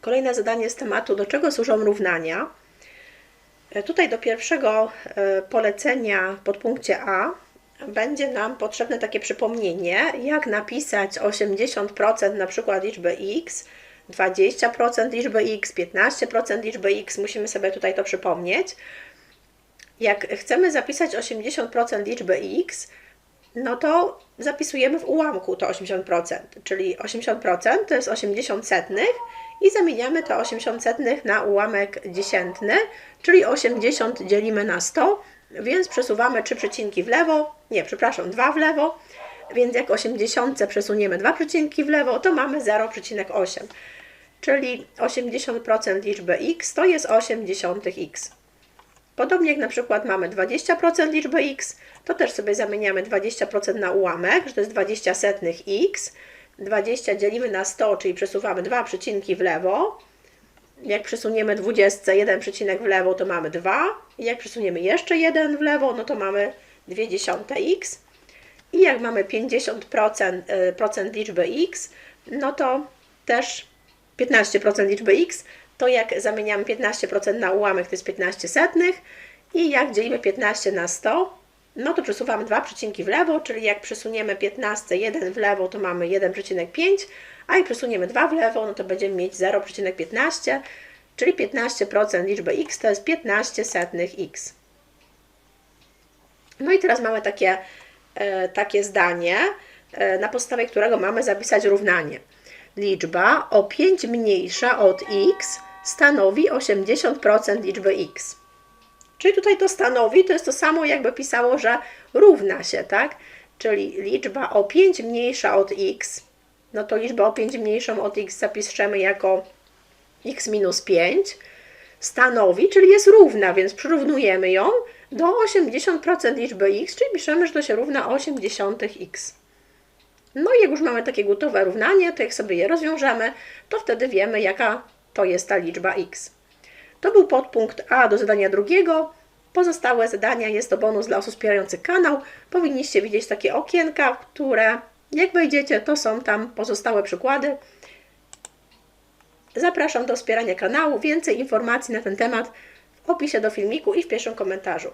Kolejne zadanie z tematu, do czego służą równania. E, Tutaj do pierwszego e, polecenia pod punkcie A będzie nam potrzebne takie przypomnienie, jak napisać 80% na przykład liczby x, 20% liczby x, 15% liczby x. Musimy sobie tutaj to przypomnieć. Jak chcemy zapisać 80% liczby x, no to zapisujemy w ułamku to 80%, czyli 80% to jest 80 setnych i zamieniamy to 80 setnych na ułamek dziesiętny, czyli 80 dzielimy na 100, więc przesuwamy 3 przecinki w lewo, nie, przepraszam, 2 w lewo, więc jak 80 przesuniemy 2 przecinki w lewo, to mamy 0,8, czyli 80% liczby x to jest 80x. Podobnie jak na przykład mamy 20% liczby x, to też sobie zamieniamy 20% na ułamek, że to jest 20 setnych x. 20 dzielimy na 100, czyli przesuwamy dwa przecinki w lewo. Jak przesuniemy 20 jeden przecinek w lewo, to mamy 2. I jak przesuniemy jeszcze jeden w lewo, no to mamy 2 dziesiąte x. I jak mamy 50% y, procent liczby x, no to też 15% liczby x, to jak zamieniamy 15% na ułamek, to jest 15 setnych. I jak dzielimy 15 na 100, no to przesuwamy dwa przecinki w lewo, czyli jak przesuniemy 15 1 w lewo, to mamy 1,5, a jak przesuniemy 2 w lewo, no to będziemy mieć 0,15, czyli 15% liczby x to jest 15 setnych x. No i teraz mamy takie, e, takie zdanie, e, na podstawie którego mamy zapisać równanie. Liczba o 5 mniejsza od x stanowi 80% liczby x. Czyli tutaj to stanowi, to jest to samo jakby pisało, że równa się, tak? Czyli liczba o 5 mniejsza od x, no to liczba o 5 mniejszą od x zapiszemy jako x minus 5, stanowi, czyli jest równa, więc przyrównujemy ją do 80% liczby x, czyli piszemy, że to się równa 80x. No i jak już mamy takie gotowe równanie, to jak sobie je rozwiążemy, to wtedy wiemy, jaka to jest ta liczba x. To był podpunkt A do zadania drugiego. Pozostałe zadania jest to bonus dla osób wspierających kanał. Powinniście widzieć takie okienka, które jak wejdziecie, to są tam pozostałe przykłady. Zapraszam do wspierania kanału. Więcej informacji na ten temat w opisie do filmiku i w pierwszym komentarzu.